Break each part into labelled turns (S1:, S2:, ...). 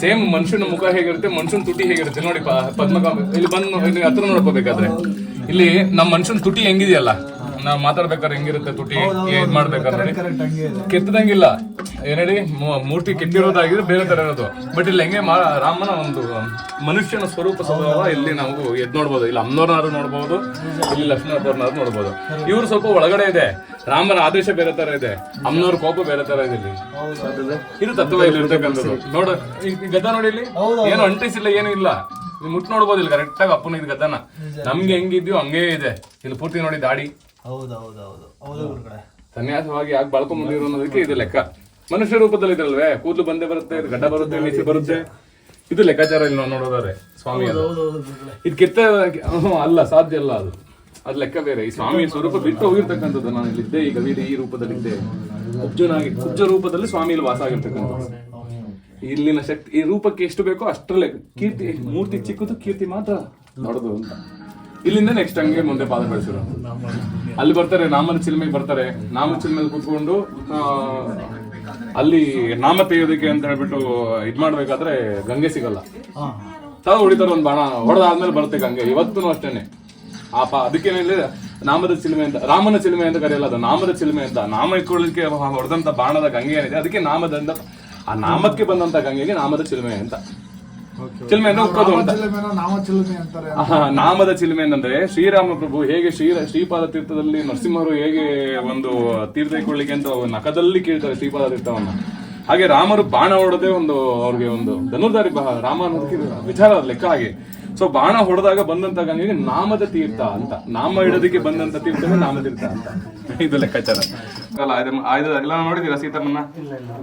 S1: Same ಮನುಷ್ಯನ ಮುಖ ಹೇಗಿರುತ್ತೆ, ಮನುಷ್ಯನ ತುಟಿ ಹೇಗಿರುತ್ತೆ ನೋಡಿ ಪಾ, ಪದ್ಮಕಾಂಬ, ಇಲ್ಲಿ ಬಂದು ಹತ್ರ ನೋಡಪ್ಪ ಬೇಕಾದ್ರೆ. ಇಲ್ಲಿ ನಮ್ಮ ಮನುಷ್ಯನ ತುಟಿ ಹೆಂಗಿದೆಯಲ್ಲ? ನಾವ್ ಮಾತಾಡ್ಬೇಕಾದ್ರೆ ಹೆಂಗಿರುತ್ತೆ ತುಟಿ ಏನ್ ಮಾಡ್ಬೇಕಾದ್ರೆ? ಕೆತ್ತದಂಗಿಲ್ಲ ಏನೇಳಿ ಮೂರ್ತಿ ಕೆತ್ತಿರೋದಾಗಿದ್ರೆ ಬೇರೆ ತರ ಇರೋದು. ಬಟ್ ಇಲ್ಲಿ ಹೆಂಗೆ ರಾಮನ ಒಂದು ಮನುಷ್ಯನ ಸ್ವರೂಪ ಸ್ವಭಾವ ಇಲ್ಲಿ ನಾವು ಎದ್ ನೋಡ್ಬೋದು. ಇಲ್ಲಿ ಅಮ್ನೋರ್ನಾದ್ರು ನೋಡ್ಬೋದು ಇಲ್ಲಿ ಲಕ್ಷ್ಮಣವ್ರನ್ನಾರು ನೋಡ್ಬೋದು. ಇವ್ರು ಸ್ವಲ್ಪ ಒಳಗಡೆ ಇದೆ. ರಾಮನ ಆದೇಶ ಬೇರೆ ತರ ಇದೆ. ಅಮ್ಮನವ್ರ ಕೋಪ ಬೇರೆ ತರ ಇದೆ ಇಲ್ಲಿ. ಇದು ತತ್ವ ಇಲ್ಲಿ ಇರ್ತಕ್ಕಂಥದ್ದು. ನೋಡ ಗದ ಗದ್ದ ನೋಡಿ ಇಲ್ಲಿ. ಏನು ಅಂಟಿಸಿಲ್ಲ ಏನು ಇಲ್ಲ. ಮುಟ್ ನೋಡ್ಬೋದು ಇಲ್ಲಿ ಕರೆಕ್ಟ್ ಆಗಿ ಅಪ್ಪನ ಇದು ಗದ್ದನ. ನಮ್ಗೆ ಹೆಂಗಿದ್ಯೋ ಹಂಗೇ ಇದೆ. ಇಲ್ಲಿ ಪೂರ್ತಿ ನೋಡಿ ದಾಡಿ.
S2: ಹೌದು ಹೌದು ಹೌದು ಹೌದು ಗುರುಗಳೇ.
S1: ಸನ್ಯಾಸವಾಗಿ ಯಾಕೆ ಬಾಳ್ಕೊಂಡ್ ಅನ್ನೋದಕ್ಕೆ ಇದು ಲೆಕ್ಕ. ಮನುಷ್ಯ ರೂಪದಲ್ಲಿ ಇದ್ರಲ್ವೇ? ಕೂದಲು ಬಂದೇ ಬರುತ್ತೆ ಗಡ್ಡ ಬರುತ್ತೆ ಮೀಸೆ ಬರುತ್ತೆ. ಇದು ಲೆಕ್ಕಾಚಾರ ಇಲ್ಲಿ ನಾವು ನೋಡೋದಾದ್ರೆ ಸ್ವಾಮಿ ಅದು. ಇದು ಕೆತ್ತ ಹ್ಮ್, ಅಲ್ಲ ಸಾಧ್ಯ ಅಲ್ಲ ಅದು. ಅದು ಲೆಕ್ಕ ಬೇರೆ. ಈ ಸ್ವಾಮಿ ಸ್ವರೂಪ ಬಿಟ್ಟು ಹೋಗಿರ್ತಕ್ಕಂಥದ್ದು ನಾನು ಇಲ್ಲಿದ್ದೆ ಈಗ ಕವಿದೆ ಈ ರೂಪದಲ್ಲಿದ್ದೆ ಕುಬ್ಜನಾಗಿ ಕುಬ್ಜ ರೂಪದಲ್ಲಿ ಸ್ವಾಮಿ ಇಲ್ಲಿ ವಾಸ ಆಗಿರ್ತಕ್ಕಂಥದ್ದು. ಇಲ್ಲಿನ ಶಕ್ತಿ ಈ ರೂಪಕ್ಕೆ ಎಷ್ಟು ಬೇಕೋ ಅಷ್ಟರಲ್ಲೇ ಕೀರ್ತಿ ಮೂರ್ತಿ ಚಿಕ್ಕದು ಕೀರ್ತಿ ಮಾತ್ರ ದೊಡ್ಡದು ಅಂತ. ಇಲ್ಲಿಂದ ನೆಕ್ಸ್ಟ್ ಹಂಗೆ ಮುಂದೆ ಪಾದ ಬೆಳೆಸಿರೋ. ಅಲ್ಲಿ ಬರ್ತಾರೆ ನಾಮದ ಚಿಲ್ಮೆಗೆ ಬರ್ತಾರೆ. ನಾಮ ಚಿಲ್ಮೆಗೆ ಕೂತ್ಕೊಂಡು ಅಲ್ಲಿ ನಾಮ ತೆಗೆಯೋದಕ್ಕೆ ಅಂತ ಹೇಳ್ಬಿಟ್ಟು ಇದ್ ಮಾಡ್ಬೇಕಾದ್ರೆ ಗಂಗೆ ಸಿಗಲ್ಲ. ತಾವ ಹೊಡಿತಾರೆ ಒಂದು ಬಾಣ ಹೊಡೆದಾದ್ಮೇಲೆ ಬರುತ್ತೆ ಗಂಗೆ. ಇವತ್ತು ಅಷ್ಟೇನೆ. ಆ ಪಾ ಅದಕ್ಕೇನೆ ಇಲ್ಲಿ ನಾಮದ ಚಿಲ್ಮೆ ಅಂತ ರಾಮನ ಚಿಲ್ಮೆ ಅಂತ ಕರೆಯಲ್ಲ ಅದು ನಾಮದ ಚಿಲ್ಮೆ ಅಂತ. ನಾಮ ಇಟ್ಕೊಳ್ಳಿಕ್ಕೆ ಹೊಡೆದಂತ ಬಾಣದ ಗಂಗೆ ಏನಿದೆ ಅದಕ್ಕೆ ನಾಮದಂತ ಆ ನಾಮಕ್ಕೆ ಬಂದಂತ ಗಂಗೆಗೆ ನಾಮದ ಚಿಲ್ಮೆ ಅಂತ. ಚಿಲುಮೆ ಅಂದ್ರೆ ಉಕ್ಕೋದು ಅಂತ. ನಾಮದ ಚಿಲುಮೆ ಅಂದ್ರೆ ಶ್ರೀರಾಮ ಪ್ರಭು ಹೇಗೆ ಶ್ರೀ ಶ್ರೀಪಾದ ತೀರ್ಥದಲ್ಲಿ ನರಸಿಂಹರು ಹೇಗೆ ಒಂದು ತೀರ್ಥ ಇಟ್ಕೊಳ್ಳಿಕ್ಕೆ ಅಂತ ನಖದಲ್ಲಿ ಕೇಳ್ತಾರೆ ಶ್ರೀಪಾದ ತೀರ್ಥವನ್ನ. ಹಾಗೆ ರಾಮರು ಬಾಣ ಹೊಡೆದೇ ಒಂದು ಅವ್ರಿಗೆ ಒಂದು ಧನುರ್ಧಾರಿ ಬಹ ರಾಮ ಅನ್ನೋದಕ್ಕೆ ವಿಚಾರ ಲೆಕ್ಕ ಹಾಗೆ. ಸೊ ಬಾಣ ಹೊಡೆದಾಗ ಬಂದಂತ ಗಂಗೆಗೆ ನಾಮದ ತೀರ್ಥ ಅಂತ. ನಾಮ ಇಡೋದಕ್ಕೆ ಬಂದಂತ ತೀರ್ಥವೇ ನಾಮತೀರ್ಥ ಅಂತ. ಇದು ಲೆಕ್ಕಾಚಾರ. ಅಲ್ಲ ಆಯ್ದು ಎಲ್ಲ ನೋಡಿದೀರಾ ಸೀತಮ್ಮನ್ನ?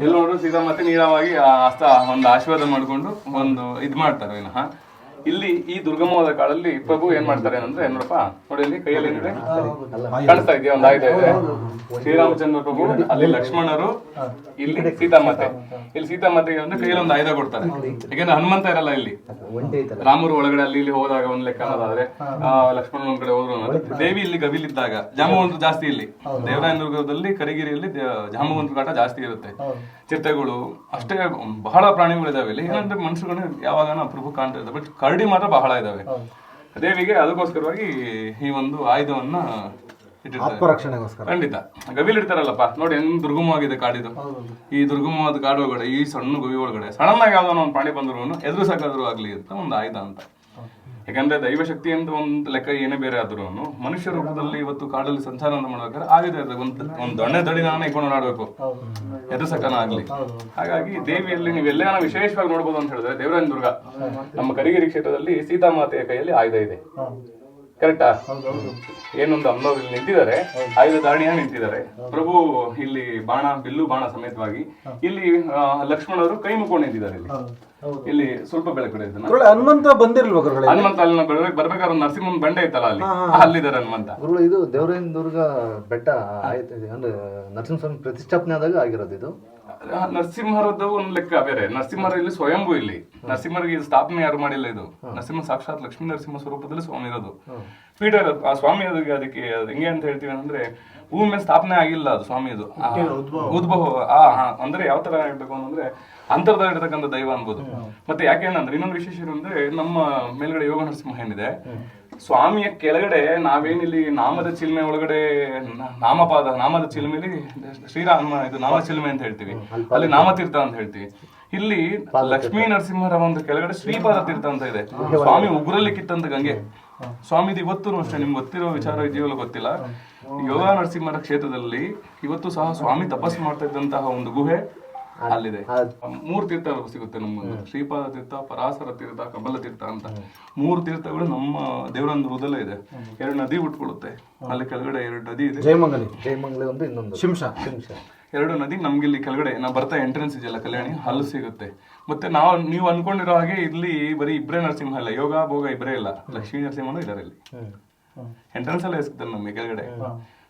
S1: ಎಲ್ಲ ನೋಡಿದ್ರು ಸೀತಮ್ಮ ಮತ್ತೆ ನೀರಾವಾಗಿ ಹಸ್ತ ಒಂದು ಆಶೀರ್ವಾದ ಮಾಡ್ಕೊಂಡು ಒಂದು ಇದ್ ಮಾಡ್ತಾರೆ ವಿನಃ ಇಲ್ಲಿ ಈ ದುರ್ಗಮವಾದ ಕಾಲಲ್ಲಿ ಪ್ರಭು ಏನ್ ಮಾಡ್ತಾರೆ ಅಂದ್ರೆ ನೋಡಪ್ಪ, ನೋಡಿ ಇಲ್ಲಿ ಕೈಯಲ್ಲಿ ಕಾಣಿಸ್ತಾ ಇದೆಯಾ? ಒಂದು ಆಯುಧ ಇದೆ? ಶ್ರೀರಾಮಚಂದ್ರ ಪ್ರಭು, ಅಲ್ಲಿ ಲಕ್ಷ್ಮಣರು, ಇಲ್ಲಿ ಸೀತಾಮಾತೆ. ಇಲ್ಲಿ ಸೀತಾಮಾತೆಗೆ ಅಂದ್ರೆ ಕೈಯಲ್ಲಿ ಒಂದು ಆಯುಧ ಕೊಡ್ತಾರೆ. ಯಾಕಂದ್ರೆ ಹನುಮಂತ ಇರಲ್ಲ ಇಲ್ಲಿ. ರಾಮರು ಒಳಗಡೆ ಅಲ್ಲಿ ಇಲ್ಲಿ ಹೋದಾಗ ಒಂದ್ ಲೆಕ್ಕ ಅನ್ನೋದಾದ್ರೆ ಲಕ್ಷ್ಮಣ ಒಂದ್ ಕಡೆ ಹೋದ್ರು ದೇವಿ ಇಲ್ಲಿ ಗವಿಲಿದ್ದಾಗ, ಜಾಮವಂತರು ಜಾಸ್ತಿ ಇಲ್ಲಿ. ದೇವರಾಯನದುರ್ಗದಲ್ಲಿ ಕರಿಗಿರಿಯಲ್ಲಿ ಜಾಮವಂತರು ಕಾಟ ಜಾಸ್ತಿ ಇರುತ್ತೆ. ಚಿರತೆಗಳು, ಅಷ್ಟೇ, ಬಹಳ ಪ್ರಾಣಿಗಳು ಇದಾವೆ ಇಲ್ಲಿ. ಏನಂದ್ರೆ ಮನುಷ್ಯರುಗಳನ್ನ ಯಾವಾಗ ಪ್ರಭು ಕಾಣ್ತಾ ಇದ್ದಾವೆ ಬಟ್ ಕರಡಿ ಮಾತ್ರ ಬಹಳ ಇದಾವೆ. ದೇವಿಗೆ ಅದಕ್ಕೋಸ್ಕರವಾಗಿ ಈ ಒಂದು ಆಯುಧವನ್ನ ಇಟ್ಟಿರ್ತಾರೆ.
S3: ಆತ್ಮರಕ್ಷಣೆಗೋಸ್ಕರ
S1: ಖಂಡಿತ. ಗವಿಲ್ ಇಡ್ತಾರಲ್ಲಪ್ಪ. ನೋಡಿ ಹೆಂಗ್ ದುರ್ಗಮವಾಗಿದೆ ಕಾಡಿದು. ಈ ದುರ್ಗಮವಾದ ಕಾಡು ಒಳಗಡೆ ಈ ಸಣ್ಣ ಗವಿ ಒಳಗಡೆ ಸಡನ್ ಆಗಿ ಯಾವ್ದೋ ಒಂದು ಪ್ರಾಣಿ ಬಂದ್ರು ಸಾಕಾದ್ರು ಆಗ್ಲಿ ಅಂತ ಒಂದು ಆಯುಧ ಅಂತ. ಯಾಕಂದ್ರೆ ದೈವಶಕ್ತಿ ಅಂತ ಒಂದು ಲೆಕ್ಕ ಏನೇ ಬೇರೆ ಆದ್ರೂ ಮನುಷ್ಯ ರೂಪದಲ್ಲಿ ಇವತ್ತು ಕಾಡಲ್ಲಿ ಸಂಚಾರ ಮಾಡ್ಬೇಕಾದ್ರೆ ಆಗಿದೆ ಅದು ಒಂದು ಒಂದ್ ದೊಣ್ಣೆ ದಡಿ ನಾನು ಇಟ್ಕೊಂಡು ಎದು ಸಕನ ಆಗ್ಲಿ ಹಾಗಾಗಿ ದೇವಿಯಲ್ಲಿ ನೀವೆಲ್ಲ ವಿಶೇಷವಾಗಿ ನೋಡ್ಬೋದು ಅಂತ ಹೇಳಿದ್ರೆ ದೇವರಾಯನ ದುರ್ಗ ನಮ್ಮ ಕರಿಗಿರಿ ಕ್ಷೇತ್ರದಲ್ಲಿ ಸೀತಾಮಾತೆಯ ಕೈಯಲ್ಲಿ ಆಯುಧ ಇದೆ. ಕರೆಕ್ಟಾ? ಏನೊಂದು ಅಮ್ಮನವ್ರು ಇಲ್ಲಿ ನಿಂತಿದ್ದಾರೆ. ಆಯುಧ ದಾಣಿಯ ನಿಂತಿದ್ದಾರೆ. ಪ್ರಭು ಇಲ್ಲಿ ಬಾಣ ಬಿಲ್ಲು ಬಾಣ ಸಮೇತವಾಗಿ ಇಲ್ಲಿ ಆ, ಲಕ್ಷ್ಮಣರು ಕೈ ಮುಕ್ಕೊಂಡು ನಿಂತಿದ್ದಾರೆ ಇಲ್ಲಿ. ಇಲ್ಲಿ ಸ್ವಲ್ಪ
S3: ಬೆಳಕಡೆ ಹನುಮಂತ ಬಂದಿರಲ್ವ
S1: ಹನುಮಂತ ಅಲ್ಲಿ ಬರ್ಬೇಕಾದ್ರೆ ನರಸಿಂಹನ್ ಬಂಡೆ ಐತಲ್ಲ ಅಲ್ಲಿ? ಅಲ್ಲಿದ್ದಾರೆ ಹನುಮಂತ.
S4: ಗುರುಗಳು ಇದು ದೇವರಾಯನ ದುರ್ಗ ಬೆಟ್ಟ ಆಯ್ತು ಅಂದ್ರೆ ನರಸಿಂಹಸ್ವಾಮಿ ಪ್ರತಿಷ್ಠಾಪನೆ ಆದಾಗ ಆಗಿರೋದು ಇದು.
S1: ನರಸಿಂಹರದ್ದು ಒಂದು ಲೆಕ್ಕ ಬೇರೆ. ನರಸಿಂಹರ ಇಲ್ಲಿ ಸ್ವಯಂಭೂ ಇಲ್ಲಿ. ನರಸಿಂಹರಿಗೆ ಸ್ಥಾಪನೆ ಯಾರು ಮಾಡಿಲ್ಲ ಇದು. ನರಸಿಂಹ ಸಾಕ್ಷಾತ್ ಲಕ್ಷ್ಮೀ ನರಸಿಂಹ ಸ್ವರೂಪದಲ್ಲಿ ಸ್ವಾಮಿ ಇರೋದು ಪೀಠ ಇರೋದು ಆ ಸ್ವಾಮಿ ಅದಕ್ಕೆ ಅದಕ್ಕೆ ಅದು ಹೆಂಗೆ ಅಂತ ಹೇಳ್ತೀವಿ ಅಂದ್ರೆ ಭೂಮಿ ಮೇಲೆ ಸ್ಥಾಪನೆ ಆಗಿಲ್ಲ ಅದು ಸ್ವಾಮಿ ಇದು ಆ, ಉದ್ಭವ. ಆ ಹಾ, ಅಂದ್ರೆ ಯಾವ ತರ ಹೇಳ್ಬೇಕು ಅಂತಂದ್ರೆ ಅಂತರ್ದಲ್ಲಿ ಇರತಕ್ಕಂಥ ದೈವ ಅನ್ಬೋದು. ಮತ್ತೆ ಯಾಕೆ ಅಂದ್ರೆ ಇನ್ನೊಂದು ವಿಶೇಷ ಏನಂದ್ರೆ ನಮ್ಮ ಮೇಲ್ಗಡೆ ಯೋಗ ನರಸಿಂಹ ಏನಿದೆ ಸ್ವಾಮಿಯ ಕೆಳಗಡೆ ನಾವೇನಿಲ್ಲಿ ನಾಮದ ಚಿಲ್ಮೆ ಒಳಗಡೆ ನಾಮಪಾದ ನಾಮದ ಚಿಲ್ಮೆಲಿ ಶ್ರೀರಾಮ ಇದು ನಾಮ ಚಿಲ್ಮೆ ಅಂತ ಹೇಳ್ತೀವಿ. ಅಲ್ಲಿ ನಾಮತೀರ್ಥ ಅಂತ ಹೇಳ್ತೀವಿ. ಇಲ್ಲಿ ಲಕ್ಷ್ಮೀ ನರಸಿಂಹರ ಒಂದು ಕೆಳಗಡೆ ಶ್ರೀಪಾದ ತೀರ್ಥ ಅಂತ ಇದೆ. ಸ್ವಾಮಿ ಉಗ್ರಲ್ಲಿ ಕಿತ್ತಂತ ಗಂಗೆ. ಸ್ವಾಮಿದು ಇವತ್ತು ಅಷ್ಟೇ ನಿಮ್ಗೆ ಗೊತ್ತಿರೋ ವಿಚಾರ ಇದೆಯಲ್ಲ ಗೊತ್ತಿಲ್ಲ. ಯೋಗ ನರಸಿಂಹರ ಕ್ಷೇತ್ರದಲ್ಲಿ ಇವತ್ತು ಸಹ ಸ್ವಾಮಿ ತಪಸ್ಸು ಮಾಡ್ತಾ ಇದ್ದಂತಹ ಒಂದು ಗುಹೆ. ಅಲ್ಲಿದೆ. ಮೂರು ತೀರ್ಥ ಸಿಗುತ್ತೆ ನಮ್ಗೆ ಶ್ರೀಪಾದ ತೀರ್ಥ ಪರಾಸರ ತೀರ್ಥ ಕಮಲ ತೀರ್ಥ ಅಂತ. ಮೂರು ತೀರ್ಥಗಳು ನಮ್ಮ ದೇವರಂದ್ರದಲ್ಲೇ ಇದೆ. ಎರಡು ನದಿ ಉಟ್ಕೊಳ್ಳುತ್ತೆ ಅಲ್ಲಿ ಕೆಳಗಡೆ ಎರಡು ನದಿ ಇದೆ.
S3: ಜಯಮಂಗಲಿ.
S4: ಜಯಮಂಗಲಿ ಒಂದು ಇನ್ನೊಂದು.
S3: ಶಿಂಶ.
S4: ಶಿಂಶ.
S1: ಎರಡು ನದಿ ನಮ್ಗೆ ಇಲ್ಲಿ ಕೆಳಗಡೆ. ನಾವು ಬರ್ತಾ ಎಂಟ್ರೆನ್ಸ್ ಇದೆಯಲ್ಲ ಕಲ್ಯಾಣಿ? ಅಲ್ಲಿ ಸಿಗುತ್ತೆ. ಮತ್ತೆ ನಾವು ನೀವು ಅನ್ಕೊಂಡಿರೋ ಹಾಗೆ ಇಲ್ಲಿ ಬರೀ ಇಬ್ಬರೇ ನರಸಿಂಹ ಇಲ್ಲ. ಯೋಗ ಭೋಗ ಇಬ್ಬರೇ ಇಲ್ಲ. ಲಕ್ಷ್ಮೀ ನರಸಿಂಹನು ಇದಾರೆ ಇಲ್ಲಿ. ಎಂಟ್ರೆನ್ಸ್ ಅಲ್ಲೇ ಸಿಗ್ತಾರೆ ನಮಗೆ ಕೆಳಗಡೆ.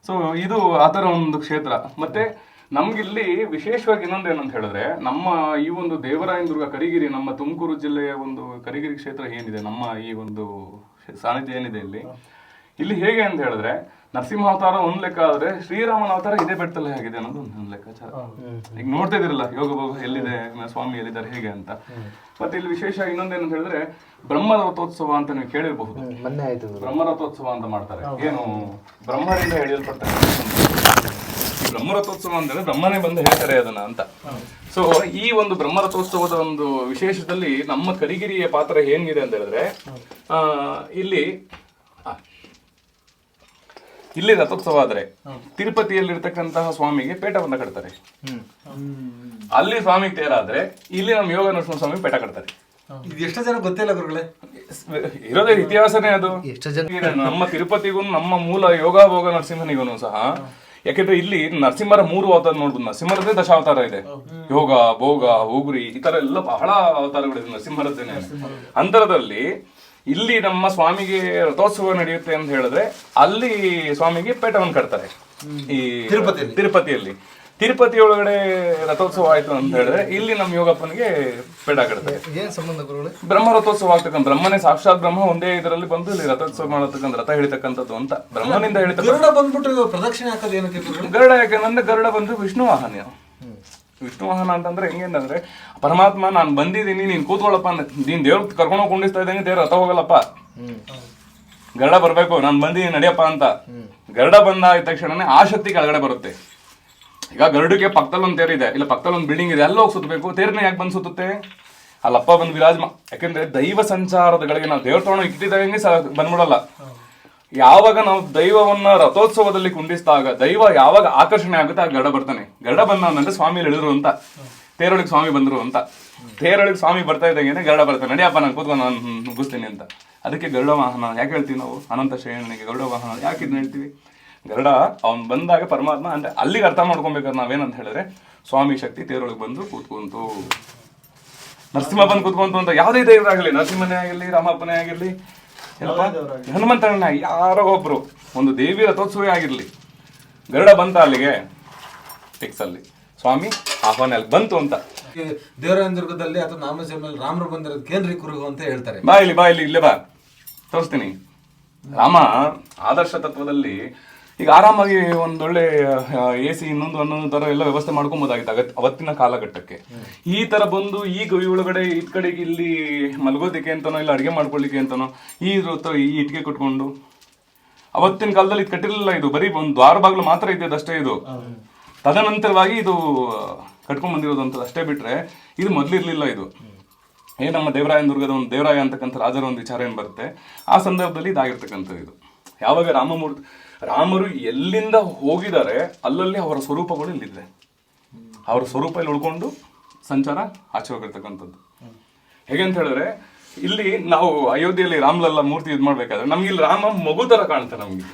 S1: ಸೊ ಇದು ಆತರ ಒಂದು ಕ್ಷೇತ್ರ. ಮತ್ತೆ ನಮ್ಗಿಲ್ಲಿ ವಿಶೇಷವಾಗಿ ಇನ್ನೊಂದು ಏನಂತ ಹೇಳಿದ್ರೆ ನಮ್ಮ ಈ ಒಂದು ದೇವರಾಯನ ದುರ್ಗ ಕರಿಗಿರಿ ನಮ್ಮ ತುಮಕೂರು ಜಿಲ್ಲೆಯ ಒಂದು ಕರಿಗಿರಿ ಕ್ಷೇತ್ರ ಏನಿದೆ ನಮ್ಮ ಈ ಒಂದು ಸಾನ್ನಿಧ್ಯ ಏನಿದೆ ಇಲ್ಲಿ ಇಲ್ಲಿ ಹೇಗೆ ಅಂತ ಹೇಳಿದ್ರೆ ನರಸಿಂಹ ಅವತಾರ ಒಂದ್ ಲೆಕ್ಕ ಆದ್ರೆ ಶ್ರೀರಾಮನ ಅವತಾರ ಇದೇ ಬೆಟ್ಟದಲ್ಲಿ ಆಗಿದೆ ಅನ್ನೋದು ಒಂದು ಲೆಕ್ಕಾಚಾರ. ಈಗ ನೋಡ್ತಾ ಇದಿರಲ್ಲ ಯೋಗ ಭೋಗ ಎಲ್ಲಿದೆ ಸ್ವಾಮಿ ಎಲ್ಲಿದ್ದಾರೆ ಹೇಗೆ ಅಂತ. ಮತ್ತೆ ಇಲ್ಲಿ ವಿಶೇಷ ಇನ್ನೊಂದೇನಂತ ಹೇಳಿದ್ರೆ ಬ್ರಹ್ಮ ರಥೋತ್ಸವ ಅಂತ ನೀವು ಕೇಳಿರಬಹುದು. ಬ್ರಹ್ಮರಥೋತ್ಸವ ಅಂತ ಮಾಡ್ತಾರೆ. ಏನು ಬ್ರಹ್ಮರಿಂದ ಎಳೆಯಲ್ಪಡ್ತಾರೆ ಈ ಬ್ರಹ್ಮರಥೋತ್ಸವ ಅಂದ್ರೆ ಬ್ರಹ್ಮನೇ ಬಂದು ಹೇಳ್ತಾರೆ ಅದನ್ನ ಅಂತ. ಸೊ ಈ ಒಂದು ಬ್ರಹ್ಮರಥೋತ್ಸವದ ಒಂದು ವಿಶೇಷದಲ್ಲಿ ನಮ್ಮ ಕರಿಗಿರಿಯ ಪಾತ್ರ ಹೇಗಿದೆ ಅಂತ ಹೇಳಿದ್ರೆ ಆ, ಇಲ್ಲಿ ಇಲ್ಲಿ ರಥೋತ್ಸವ ಆದ್ರೆ ತಿರುಪತಿಯಲ್ಲಿರ್ತಕ್ಕಂತಹ ಸ್ವಾಮಿಗೆ ಪೇಟವನ್ನ ಕಟ್ತಾರೆ. ಅಲ್ಲಿ ಸ್ವಾಮಿ ತೇರಾದ್ರೆ ಇಲ್ಲಿ ನಮ್ಮ ಯೋಗ ನರಸಿಂಹ ಸ್ವಾಮಿ ಪೇಟ ಕಟ್ತಾರೆ.
S3: ಇದು ಎಷ್ಟೋ ಜನ ಗೊತ್ತಿಲ್ಲ ಗುರುಗಳೇ?
S1: ಇರೋದೇ ಇತಿಹಾಸನೇ ಅದು.
S4: ಎಷ್ಟು ಜನ
S1: ನಮ್ಮ ತಿರುಪತಿಗೂ ನಮ್ಮ ಮೂಲ ಯೋಗ ಭೋಗ ನರಸಿಂಹನಿಗೂ ಸಹ ಯಾಕೆಂದ್ರೆ ಇಲ್ಲಿ ನರಸಿಂಹರ ಮೂರು ಅವತಾರ ನೋಡ್ಬೋದು. ನರಸಿಂಹರದೇ ದಶಾವತಾರ ಇದೆ. ಯೋಗ ಭೋಗ ಉಗುರಿ ಈ ತರ ಎಲ್ಲ ಬಹಳ ಅವತಾರಗಳಿದೆ ನರಸಿಂಹರದ್ದೇನೆ ಅಂತರದಲ್ಲಿ ಇಲ್ಲಿ ನಮ್ಮ ಸ್ವಾಮಿಗೆ ರಥೋತ್ಸವ ನಡೆಯುತ್ತೆ ಅಂತ ಹೇಳಿದ್ರೆ ಅಲ್ಲಿ ಸ್ವಾಮಿಗೆ ಪೇಟವನ್ನು ಕಟ್ತಾರೆ. ಈ
S3: ತಿರುಪತಿಯಲ್ಲಿ?
S1: ತಿರುಪತಿ ಒಳಗಡೆ ರಥೋತ್ಸವ ಆಯ್ತು ಅಂತ ಹೇಳಿದ್ರೆ ಇಲ್ಲಿ ನಮ್ಮ ಯೋಗಪ್ಪನಿಗೆ ಪೇಡ ಕಟ್ತಾರೆ.
S4: ಏನ್ ಸಂಬಂಧ ಗುರುಗಳೇ?
S1: ಬ್ರಹ್ಮ ರಥೋತ್ಸವ ಆಗ್ತಕ್ಕಂಥ ಬ್ರಹ್ಮನೇ ಸಾಕ್ಷಾತ್ ಬ್ರಹ್ಮ ಒಂದೇ ಇದರಲ್ಲಿ ಬಂದು ಇಲ್ಲಿ ರಥೋತ್ಸವ ಮಾಡತಕ್ಕಂಥ ರಥ ಹೇಳ್ತಕ್ಕಂಥದ್ದು ಅಂತ. ಬ್ರಹ್ಮನಿಂದ
S3: ಗರುಡ ಬಂದ್ಬಿಟ್ಟು ಪ್ರದಕ್ಷಿಣೆ ಹಾಕೋದು ಏನಕ್ಕೆ ಗುರುಗಳೇ?
S1: ಗರುಡ ಯಾಕಂದ್ರೆ ಗರುಡ ಬಂದು ವಿಷ್ಣು ವಾಹನ. ವಿಷ್ಣು ವಾಹನ ಅಂತಂದ್ರೆ ಹೆಂಗೇನಂದ್ರೆ ಪರಮಾತ್ಮ ನಾನು ಬಂದಿದ್ದೀನಿ ನೀನ್ ಕೂತ್ಕೊಳ್ಳಪ್ಪ ಅಂತ ನೀನ್ ದೇವ್ರ ಕರ್ಕೊಂಡು ಕುಂಡಿಸ್ತಾ ಇದ್ದಂಗೆ ದೇವ್ರ ರಥ ಹೋಗಲ್ಲಪ್ಪ. ಗರುಡ ಬರ್ಬೇಕು ನಾನು ಬಂದಿದ್ದೀನಿ ನಡಿಯಪ್ಪ ಅಂತ. ಗರುಡ ಬಂದ ತಕ್ಷಣನೇ ಆ ಶಕ್ತಿ ಕೆಳಗಡೆ ಬರುತ್ತೆ. ಈಗ ಗರುಡಕ್ಕೆ ಪಕ್ಕದಲ್ಲಿ ಒಂದು ತೇರಿದೆ ಇಲ್ಲ, ಪಕ್ಕದಲ್ಲಿ ಒಂದು ಬಿಲ್ಡಿಂಗ್ ಇದೆ. ಎಲ್ಲ ಹೋಗಿ ಸುತ್ತಬೇಕು ತೇರ್ನ ಯಾಕೆ ಬಂದು ಸುತ್ತುತ್ತೆ? ಅಲ್ಲಪ್ಪ ಬಂದು ವಿರಾಜ್ಮ. ಯಾಕೆಂದ್ರೆ ದೈವ ಸಂಚಾರದಗಳಿಗೆ ನಾವು ದೇವ್ರ ತಗೊಂಡು ಇಟ್ಟಿದ್ದಂಗೆ ಸ ಬಂದ್ಬಿಡಲ್ಲ. ಯಾವಾಗ ನಾವು ದೈವವನ್ನ ರಥೋತ್ಸವದಲ್ಲಿ ಕುಂಡಿಸಿದಾಗ, ದೈವ ಯಾವಾಗ ಆಕರ್ಷಣೆ ಆಗುತ್ತೆ, ಆ ಗರಡ ಬರ್ತಾನೆ. ಗರಡ ಅಂದ್ರೆ ಸ್ವಾಮಿ ಹೇಳಿದ್ರು ಅಂತ. ತೇರೊಳಗೆ ಸ್ವಾಮಿ ಬಂದ್ರು ಅಂತ. ತೇರೊಳಗೆ ಸ್ವಾಮಿ ಬರ್ತಾ ಇದ್ದಂಗೆ ಗರಡ ಬರ್ತಾನೆ. ನಡಿಯಪ್ಪ ನಾನು ಕೂತ್ಕೊಂಡು ನಾನು ಮುಗಿಸ್ತೀನಿ ಅಂತ. ಅದಕ್ಕೆ ಗರುಡ ವಾಹನ ಯಾಕೆ ಹೇಳ್ತೀವಿ ನಾವು? ಅನಂತ ಶ್ರೇಣಿಗೆ ಗರುಡ ವಾಹನ. ಯಾಕೆ ಇದನ್ನ ಹೇಳ್ತೀವಿ? ಗರುಡ ಅವ್ನು ಬಂದಾಗ ಪರಮಾತ್ಮ ಅಂದ್ರೆ ಅಲ್ಲಿಗೆ ಅರ್ಥ ಮಾಡ್ಕೊಬೇಕಾದ್ರೆ ನಾವೇನಂತ ಹೇಳಿದ್ರೆ ಸ್ವಾಮಿ ಶಕ್ತಿ ತೇರೊಳಗೆ ಬಂದು ಕೂತ್ಕೊಂತು. ನರಸಿಂಹ ಬಂದು ಕೂತ್ಕೊಂತು ಅಂತ ಯಾವುದೇ ದೇವ್ರ ಆಗಲಿ ನರಸಿಂಹನೇ ಆಗಿರ್ಲಿ ರಾಮಪ್ಪನೇ ಆಗಿರ್ಲಿ ಹನುಮಂತನ ಹನುಮಂತಣ್ಣ ಯಾರೋ ಒಬ್ರು ಒಂದು ದೇವಿ ರಥೋತ್ಸವ ಆಗಿರ್ಲಿ ಗರುಡ ಬಂತ ಅಲ್ಲಿಗೆ ಫಿಕ್ಸ್ ಅಲ್ಲಿ. ಸ್ವಾಮಿ ಆಹ್ವಾನ ಅಲ್ಲಿ ಬಂತು ಅಂತ.
S3: ದೇವರಾಯನದುರ್ಗದಲ್ಲಿ ದೇವರಾಯನ ದುರ್ಗದಲ್ಲಿ ಅಥವಾ ನಾಮಜನ್ಮಲ್ಲಿ ರಾಮರು ಬಂದಿರೋದು ಕೇಂದ್ರೀ ಕುರುಗು ಅಂತ ಹೇಳ್ತಾರೆ.
S1: ಬಾ ಇಲ್ಲಿ ಬಾ ಇಲ್ಲಿ ಇಲ್ಲೇ ಬಾ. ತೋರಿಸ್ತೀನಿ. ರಾಮ ಆದರ್ಶ ತತ್ವದಲ್ಲಿ ಈಗ ಆರಾಮಾಗಿ ಒಂದೊಳ್ಳೆ ಎ ಸಿ ಇನ್ನೊಂದು ಅನ್ನೊಂದು ತರ ಎಲ್ಲ ವ್ಯವಸ್ಥೆ ಮಾಡ್ಕೊಬೋದಾಗಿತ್ತು ಅಗತ್ ಅವತ್ತಿನ ಕಾಲಘಟ್ಟಕ್ಕೆ. ಈ ತರ ಬಂದು ಈ ಗವಿ ಒಳಗಡೆ ಈ ಕಡೆಗೆ ಇಲ್ಲಿ ಮಲ್ಗೋದಿಕ್ಕೆ ಅಂತನೋ, ಇಲ್ಲ ಅಡಿಗೆ ಮಾಡ್ಕೊಳ್ಳಿಕ್ಕೆ ಅಂತನೋ, ಈ ಈ ಇಟ್ಟಿಗೆ ಕಟ್ಕೊಂಡು, ಅವತ್ತಿನ ಕಾಲದಲ್ಲಿ ಇದು ಕಟ್ಟಿರಲಿಲ್ಲ ಇದು, ಬರೀ ಒಂದು ದ್ವಾರ ಬಾಗಿಲು ಮಾತ್ರ ಇದ್ದದ್ದು ಅಷ್ಟೇ ಇದು. ತದನಂತರವಾಗಿ ಇದು ಕಟ್ಕೊಂಡ್ ಅಂತ ಅಷ್ಟೇ ಬಿಟ್ರೆ, ಇದು ಮೊದ್ಲಿರ್ಲಿಲ್ಲ ಇದು. ಏ, ನಮ್ಮ ದೇವರಾಯನ ದುರ್ಗದ ಒಂದು ದೇವರಾಯ ಅಂತಕ್ಕಂಥ ರಾಜರ ಒಂದು ವಿಚಾರ ಏನ್ ಬರುತ್ತೆ? ಆ ಸಂದರ್ಭದಲ್ಲಿ ಇದಾಗಿರ್ತಕ್ಕಂಥದ್ದು ಇದು. ಯಾವಾಗ ರಾಮಮೂರ್ತಿ ರಾಮರು ಎಲ್ಲಿಂದ ಹೋಗಿದ್ದಾರೆ ಅಲ್ಲಲ್ಲಿ ಅವರ ಸ್ವರೂಪಗಳು ಇಲ್ಲಿದೆ. ಅವರ ಸ್ವರೂಪ ಇಲ್ಲಿ ಉಳ್ಕೊಂಡು ಸಂಚಾರ ಆಚೆ ಹೋಗಿರ್ತಕ್ಕಂಥದ್ದು ಹೇಗೆ ಅಂತ ಹೇಳಿದ್ರೆ ಇಲ್ಲಿ ನಾವು ಅಯೋಧ್ಯೆಯಲ್ಲಿ ರಾಮ್ಲಲ್ಲ ಮೂರ್ತಿ ಇದು ಮಾಡ್ಬೇಕಾದ್ರೆ ನಮ್ಗೆ ಇಲ್ಲಿ ರಾಮ ಮಗು ತರ ಕಾಣುತ್ತೆ ನಮ್ಗೆ.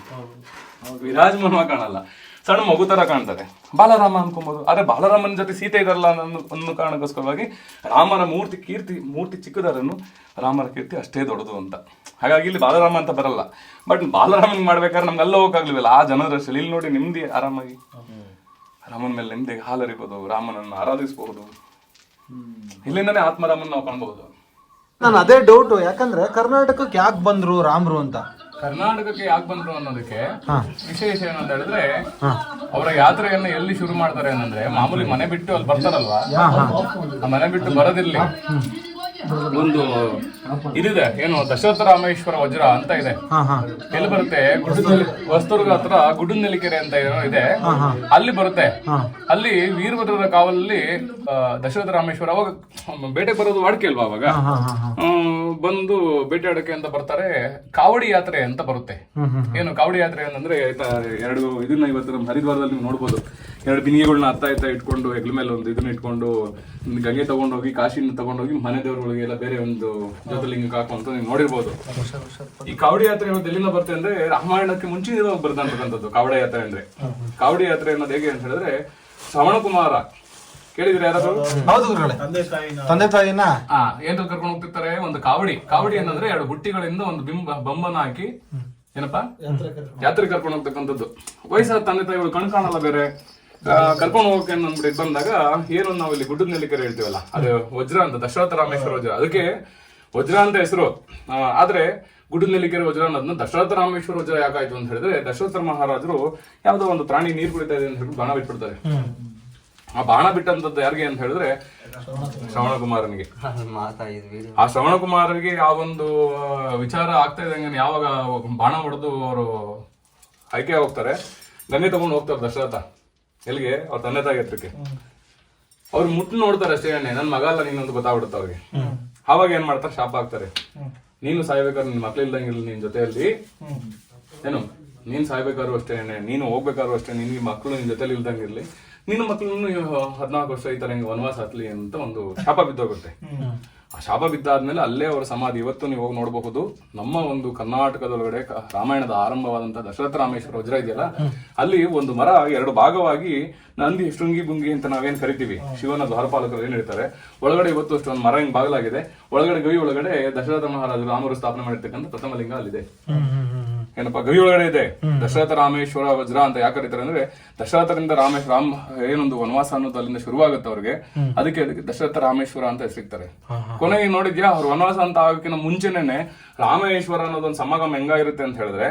S1: ವಿರಾಜಮಾನ ಕಾಣಲ್ಲ. ಸಣ್ಣ ಮಗು ತರ ಕಾಣ್ತಾರೆ ಬಾಲರಾಮ ಅನ್ಕೊಬೋದು. ಆದ್ರೆ ಬಾಲರಾಮನ ಜೊತೆ ಸೀತೆ ಇದಾರಲ್ಲ ಅನ್ನೋ ಒಂದು ಕಾರಣಕ್ಕೋಸ್ಕರವಾಗಿ ರಾಮನ ಮೂರ್ತಿ ಕೀರ್ತಿ ಮೂರ್ತಿ ಚಿಕ್ಕದಾರನು ರಾಮನ ಕೀರ್ತಿ ಅಷ್ಟೇ ದೊಡ್ಡದು ಅಂತ. ಹಾಗಾಗಿ ಇಲ್ಲಿ ಬಾಲರಾಮ ಅಂತ ಬರಲ್ಲ. ಬಟ್ ಬಾಲರಾಮನ್ ಮಾಡ್ಬೇಕಾದ್ರೆ ನಮ್ಗೆ ಹೋಗಾಗ್ಲಿಲ್ಲ ಆ ಜನರ ಇಲ್ಲಿ ನೋಡಿ ನೆಮ್ಮದಿ, ಆರಾಮಾಗಿ. ರಾಮನ ಮೇಲೆ ನಿಮ್ದೆ ಹಾಲರಿಬೋದು. ರಾಮನನ್ನು ಆರಾಧಿಸಬಹುದು. ಇಲ್ಲಿಂದನೇ ಆತ್ಮರಾಮನ್ ನಾವು ಕಾಣಬಹುದು.
S2: ನಾನು ಅದೇ ಡೌಟ್ ಯಾಕಂದ್ರೆ ಕರ್ನಾಟಕಕ್ಕೆ ಯಾಕೆ ಬಂದ್ರು ರಾಮ್ರು ಅಂತ?
S1: ಕರ್ನಾಟಕಕ್ಕೆ ಯಾಕೆ ಬಂದ್ರು ಅನ್ನೋದಕ್ಕೆ ವಿಶೇಷ ಏನಂತ ಹೇಳಿದ್ರೆ ಅವರ ಯಾತ್ರೆಯನ್ನ ಎಲ್ಲಿ ಶುರು ಮಾಡ್ತಾರೆ ಏನಂದ್ರೆ ಮಾಮೂಲಿ ಮನೆ ಬಿಟ್ಟು ಅಲ್ಲಿ ಬರ್ತಾರಲ್ವಾ? ಆ ಮನೆ ಬಿಟ್ಟು ಬರೋದಿರ್ಲಿ. ಒಂದು ಇದಿದೆ. ಏನು ದಶರಥ ರಾಮೇಶ್ವರ ವಜ್ರ ಅಂತ ಇದೆ. ಎಲ್ಲಿ ಬರುತ್ತೆ? ಹೊಸದುರ್ಗ ಹತ್ರ ಗುಡ್ಡನೆಲಿಕೆರೆ ಅಂತ ಏನೋ ಇದೆ. ಅಲ್ಲಿ ಬರುತ್ತೆ. ಅಲ್ಲಿ ವೀರಭದ್ರರ ಕಾವಲಲ್ಲಿ ದಶರಥ ರಾಮೇಶ್ವರ ಅವಾಗ ಬೇಟೆ ಬರೋದು ವಾಡಿಕೆ ಅಲ್ವಾ ಅವಾಗ? ಬಂದು ಬೇಟೆಯಾಡಕ್ಕೆ ಅಂತ ಬರ್ತಾರೆ. ಕಾವಡಿ ಯಾತ್ರೆ ಅಂತ ಬರುತ್ತೆ. ಏನು ಕಾವಡಿ ಯಾತ್ರೆ ಅಂತಂದ್ರೆ ಎರಡು ಇದನ್ನ ಇವತ್ತು ನಮ್ಮ ಹರಿದ್ವಾರದಲ್ಲಿ ನೀವು ನೋಡ್ಬೋದು. ಎರಡು ಬಿನಿಗೆಗಳನ್ನ ಅತ್ತ ಇತ್ತ ಇಟ್ಕೊಂಡು ಹೆಗ್ಲ ಮೇಲೆ ಒಂದು ಇದನ್ನ ಇಟ್ಕೊಂಡು ಗಂಗೆ ತಗೊಂಡೋಗಿ ಕಾಶಿನ ತಗೊಂಡೋಗಿ ಮನೆ ದೇವರುಗಳಿಗೆ ಎಲ್ಲ ಬೇರೆ ಒಂದು ಜ್ಯೋತಿರ್ಲಿಂಗಕ್ಕೆ ಹಾಕುವಂತ ನೀವು ನೋಡಿರ್ಬೋದು. ಈ ಕಾವಡಿ ಯಾತ್ರೆ ಅನ್ನೋದು ಎಲ್ಲಿಂದ ಬರುತ್ತೆ ಅಂದ್ರೆ ರಾಮಾಯಣಕ್ಕೆ ಮುಂಚಿನ ಬರ್ತಕ್ಕಂಥದ್ದು ಕಾವಡಿ ಯಾತ್ರೆ ಅಂದ್ರೆ. ಕಾವಡಿ ಯಾತ್ರೆ ಅನ್ನೋದು ಹೇಗೆ ಅಂತ ಹೇಳಿದ್ರೆ ಶ್ರವಣ ಕುಮಾರ. ಕೇಳಿದ್ರೆ ಯಾರಾದ್ರು?
S3: ಹೌದು ಗುರುಗಳೇ. ತಂದೆ ತಾಯಿನ
S1: ಏನ್ ಕರ್ಕೊಂಡು ಹೋಗ್ತಿರ್ತಾರೆ? ಒಂದು ಕಾವಡಿ. ಕಾವಡಿ ಏನಂದ್ರೆ ಎರಡು ಹುಟ್ಟಿಗಳಿಂದ ಒಂದು ಬಿಂಬ ಬೊಂಬನ ಹಾಕಿ ಏನಪ್ಪಾ? ಯಾತ್ರೆ ಕರ್ಕೊಂಡು ಹೋಗ್ತಕ್ಕಂಥದ್ದು. ವಯಸ್ಸಾದ ತಂದೆ ತಾಯಿಗಳು ಕಣ್ ಕಾಣಲ್ಲ ಬೇರೆ. ಕರ್ಕೊಂಡು ಹೋಗಕ್ಕೆ ಅಂದ್ಬಿಟ್ಟು ಬಂದಾಗ ಏನು ನಾವು ಇಲ್ಲಿ ಗುಡ್ಡದ ನೆಲ್ಲಿಕರೆ ಹೇಳ್ತೀವಲ್ಲ, ಅದು ವಜ್ರ ಅಂತ, ದಶರಥ ರಾಮೇಶ್ವರ ವಜ್ರ. ಅದಕ್ಕೆ ವಜ್ರ ಅಂತ ಹೆಸರು. ಆದ್ರೆ ಗುಡ್ಡ ನೆಲ್ಲಿಕೆರೆ ವಜ್ರ ಅನ್ನೋದನ್ನ ದಶರಥ ರಾಮೇಶ್ವರ ವಜ್ರ ಯಾಕಾಯ್ತು ಅಂತ ಹೇಳಿದ್ರೆ, ದಶರಥ ಮಹಾರಾಜರು ಯಾವ್ದೋ ಒಂದು ಪ್ರಾಣಿ ನೀರು ಕುಡಿತಾ ಇದೆ ಅಂತ ಹೇಳಿ ಬಾಣ ಬಿಟ್ಬಿಡ್ತಾರೆ. ಆ ಬಾಣ ಬಿಟ್ಟಂತದ್ದು ಯಾರಿಗೆ ಅಂತ ಹೇಳಿದ್ರೆ ಶ್ರವಣ ಕುಮಾರನಿಗೆ ಆ ಶ್ರವಣ ಕುಮಾರನಿಗೆ ಆ ಒಂದು ವಿಚಾರ ಆಗ್ತಾ ಇದ್ದಂಗೆ ಯಾವಾಗ ಬಾಣ ಹೊಡೆದು ಅವರು ಆಯ್ಕೆ ಹೋಗ್ತಾರೆ ಗನ್ನೆ ತಗೊಂಡು ಹೋಗ್ತಾರೆ ದಶರಥ. ಎಲ್ಲಿಗೆ ಅವ್ರ ತಂದೆ ತಾಯಿ ಹತ್ರಕ್ಕೆ. ಅವ್ರು ಮುಟ್ಟು ನೋಡ್ತಾರೆ ಅಷ್ಟೇ ನನ್ ಮಗ ಅಲ್ಲ ನೀನೊಂದು ಗೊತ್ತಾಗ್ಬಿಡುತ್ತೆ ಅವ್ರಿಗೆ. ಅವಾಗ ಏನ್ ಮಾಡ್ತಾರೆ? ಶಾಪ ಹಾಕ್ತಾರೆ. ನೀನು ಸಾಯ್ಬೇಕಾದ್ರೆ ನಿನ್ ಮಕ್ಳು ಇಲ್ದಂಗಿಲ್ಲ ನಿನ್ ಜೊತೆಯಲ್ಲಿ. ಏನು? ನೀನ್ ಸಾಯ್ಬೇಕಾದ್ರು ಅಷ್ಟೇ ನೀನು ಹೋಗ್ಬೇಕಾದ್ರು ಅಷ್ಟೇ. ನಿನ್ಗೆ ಮಕ್ಕಳು ನಿನ್ ಜೊತೆಲಿ ಇಲ್ದಂಗಿರ್ಲಿ ನಿನ್ನ ಮಕ್ಕಳನ್ನು ಹದಿನಾಲ್ಕು ವರ್ಷ ಈ ತರ ಹಿಂಗೆ ವನವಾಸ ಹತ್ಲಿ ಅಂತ ಒಂದು ಶಾಪ ಬಿದ್ದೋಗುತ್ತೆ. ಆ ಶಾಪ ಬಿದ್ದಾದ್ಮೇಲೆ ಅಲ್ಲೇ ಅವರ ಸಮಾಧಿ. ಇವತ್ತು ನೀವು ಹೋಗಿ ನೋಡಬಹುದು, ನಮ್ಮ ಒಂದು ಕರ್ನಾಟಕದೊಳಗಡೆ ರಾಮಾಯಣದ ಆರಂಭವಾದಂತ ದಶರಥ ರಾಮೇಶ್ವರ ವಜ್ರ ಇದೆಯಲ್ಲ, ಅಲ್ಲಿ ಒಂದು ಮರ, ಎರಡು ಭಾಗವಾಗಿ ನಂದಿ, ಶೃಂಗಿ, ಬುಂಗಿ ಅಂತ ನಾವೇನ್ ಕರಿತೀವಿ. ಶಿವನ ದ್ವಾರಪಾಲಕರು ಏನ್ ಹೇಳ್ತಾರೆ, ಒಳಗಡೆ ಇವತ್ತು ಅಷ್ಟೊಂದು ಮರ ಹಿಂಗ್ ಬಾಗಲಾಗಿದೆ. ಒಳಗಡೆ ಗವಿ ಒಳಗಡೆ ದಶರಥ ಮಹಾರಾಜರು ರಾಮರು ಸ್ಥಾಪನೆ ಮಾಡಿರ್ತಕ್ಕಂಥ ಪ್ರಥಮ ಲಿಂಗ ಅಲ್ಲಿದೆ. ಏನಪ್ಪಾ ಗವಿ ಒಳಗಡೆ ಇದೆ. ದಶರಥ ರಾಮೇಶ್ವರ ವಜ್ರ ಅಂತ ಯಾಕೆ ಕರೀತಾರೆ ಅಂದ್ರೆ ದಶರಥರಿಂದ ರಾಮೇಶ್ ರಾಮ್ ಏನೊಂದು ವನವಾಸ ಅನ್ನೋದು ಅಲ್ಲಿಂದ ಶುರುವಾಗುತ್ತೆ ಅವ್ರಿಗೆ. ಅದಕ್ಕೆ ಅದಕ್ಕೆ ದಶರಥ ರಾಮೇಶ್ವರ ಅಂತ ಹೆಸರಿಗ್ತಾರೆ ಕೊನೆಗೆ ನೋಡಿದ್ಯಾ ಅವ್ರ ವನವಾಸ ಅಂತ ಆಗೋಕ್ಕಿಂತ ಮುಂಚೆನೆ ರಾಮೇಶ್ವರ ಅನ್ನೋದೊಂದು ಸಮಾಗಮ ಹೆಂಗಾಗಿರುತ್ತೆ ಅಂತ ಹೇಳಿದ್ರೆ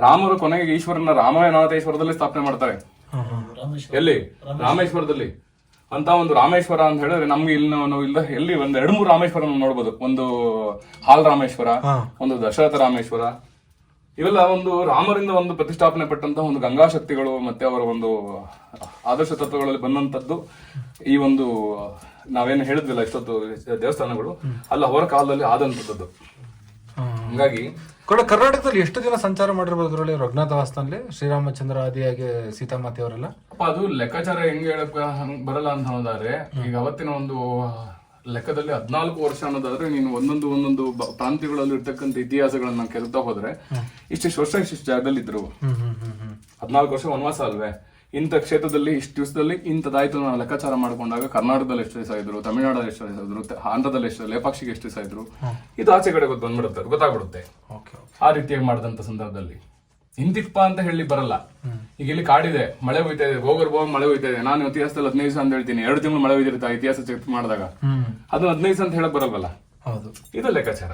S1: ರಾಮರು ಕೊನೆಗೆ ಈಶ್ವರನ ರಾಮನಾಥೇಶ್ವರದಲ್ಲಿ ಸ್ಥಾಪನೆ ಮಾಡ್ತಾರೆ. ಎಲ್ಲಿ? ರಾಮೇಶ್ವರದಲ್ಲಿ. ಅಂತ ಒಂದು ರಾಮೇಶ್ವರ ಅಂತ ಹೇಳಿದ್ರೆ ನಮ್ಗೆ ಇಲ್ಲಿ ನಾವು ನಾವು ಇಲ್ಲ ಎಲ್ಲಿ ಒಂದ್ ಎರಡು ಮೂರು ರಾಮೇಶ್ವರ ನೋಡ್ಬೋದು. ಒಂದು ಹಾಲ್ ರಾಮೇಶ್ವರ ಒಂದು ದಶರಥ ರಾಮೇಶ್ವರ ಇವೆಲ್ಲ ಒಂದು ರಾಮರಿಂದ ಒಂದು ಪ್ರತಿಷ್ಠಾಪನೆ ಪಟ್ಟಂತಹ ಒಂದು ಗಂಗಾ ಶಕ್ತಿಗಳು ಮತ್ತೆ ಅವರ ಒಂದು ಆದರ್ಶ ತತ್ವಗಳಲ್ಲಿ ಬಂದಂತದ್ದು ಈ ಒಂದು ನಾವೇನು ಹೇಳಿದ್ವಿಲ್ಲ ಇಷ್ಟೊತ್ತು ದೇವಸ್ಥಾನಗಳು ಅಲ್ಲ ಅವರ ಕಾಲದಲ್ಲಿ ಆದಂತದ್ದು ಹಂಗಾಗಿ
S2: ಕೂಡ ಕರ್ನಾಟಕದಲ್ಲಿ ಎಷ್ಟು ಜನ ಸಂಚಾರ ಮಾಡಿರ್ಬೋದು ಅದರಲ್ಲಿ? ರಘುನಾಥ ರಘುನಾಥವಾಸನಲ್ಲಿ ಶ್ರೀರಾಮಚಂದ್ರ ಆದಿಯಾಗಿ ಸೀತಾಮಾತೆ ಅವರೆಲ್ಲ?
S1: ಅಪ್ಪ ಅದು ಲೆಕ್ಕಾಚಾರ ಹೆಂಗೆ ಹೇಳಕ್ ಹಂಗ್ ಬರಲ್ಲ ಅಂತ ಅನ್ನೋದಾದ್ರೆ ಈಗ ಅವತ್ತಿನ ಒಂದು ಲೆಕ್ಕದಲ್ಲಿ ಹದ್ನಾಲ್ಕು ವರ್ಷ ಅನ್ನೋದಾದ್ರೆ ನೀನು ಒಂದೊಂದು ಒಂದೊಂದು ಪ್ರಾಂತ್ಯಗಳಲ್ಲಿ ಇರ್ತಕ್ಕಂಥ ಇತಿಹಾಸಗಳನ್ನ ಕೆಲ್ತಾ ಹೋದ್ರೆ ಇಷ್ಟಿಷ್ಟು ವರ್ಷ ಇಷ್ಟಿಷ್ಟು ಜಾಗದಲ್ಲಿ ಇದ್ರು. ಹದ್ನಾಲ್ಕು ವರ್ಷ ವನವಾಸ ಅಲ್ವೇ? ಇಂಥ ಕ್ಷೇತ್ರದಲ್ಲಿ ಇಷ್ಟು ದಿವಸದಲ್ಲಿ ಇಂಥದ್ದಾಯ್ತು ನಾವು ಲೆಕ್ಕಾಚಾರ ಮಾಡ್ಕೊಂಡಾಗ ಕರ್ನಾಟಕದಲ್ಲಿ ಎಷ್ಟು ದಿವಸ ಇದ್ರು ತಮಿಳುನಾಡಲ್ಲಿ ಎಷ್ಟು ದಿವಸ ಇದ್ರು ಆಂಧ್ರದಲ್ಲಿ ಎಷ್ಟು ಲೇಪಾಕ್ಷಿಗೆ ಎಷ್ಟು ದಿವಸ ಇದ್ರು? ಇದು ಆಚೆ ಕಡೆ ಗೊತ್ತು ಬಂದ್ಬಿಡುತ್ತೆ ಗೊತ್ತಾಗ್ಬಿಡುತ್ತೆ. ಆ ರೀತಿಯಾಗಿ ಮಾಡಿದಂತ ಸಂದರ್ಭದಲ್ಲಿ. ಹಿಂದಿಪ್ಪ ಅಂತ ಹೇಳಿ ಬರಲ್ಲ. ಈಗ ಇಲ್ಲಿ ಕಾಡಿದೆ ಮಳೆ ಹೋಯ್ತಾ ಇದೆ ಹೋಗರ್ ಬೋ ಮಳೆ ಹೋಯ್ತಾ ಇದೆ. ನಾನು ಇತಿಹಾಸದಲ್ಲಿ ಹದಿನೈದು ದಿವಸ ಅಂತ ಹೇಳ್ತೀನಿ. ಎರಡು ತಿಂಗಳು ಮಳೆ ಹೋಯ್ತಿರುತ್ತೆ ಇತಿಹಾಸ ಚೆಕ್ ಮಾಡಿದಾಗ. ಅದು ಹದಿನೈದು ದಿವಸ ಅಂತ ಹೇಳಕ್ ಬರಲ್ವಲ್ಲ?
S2: ಹೌದು.
S1: ಇದು ಲೆಕ್ಕಾಚಾರ.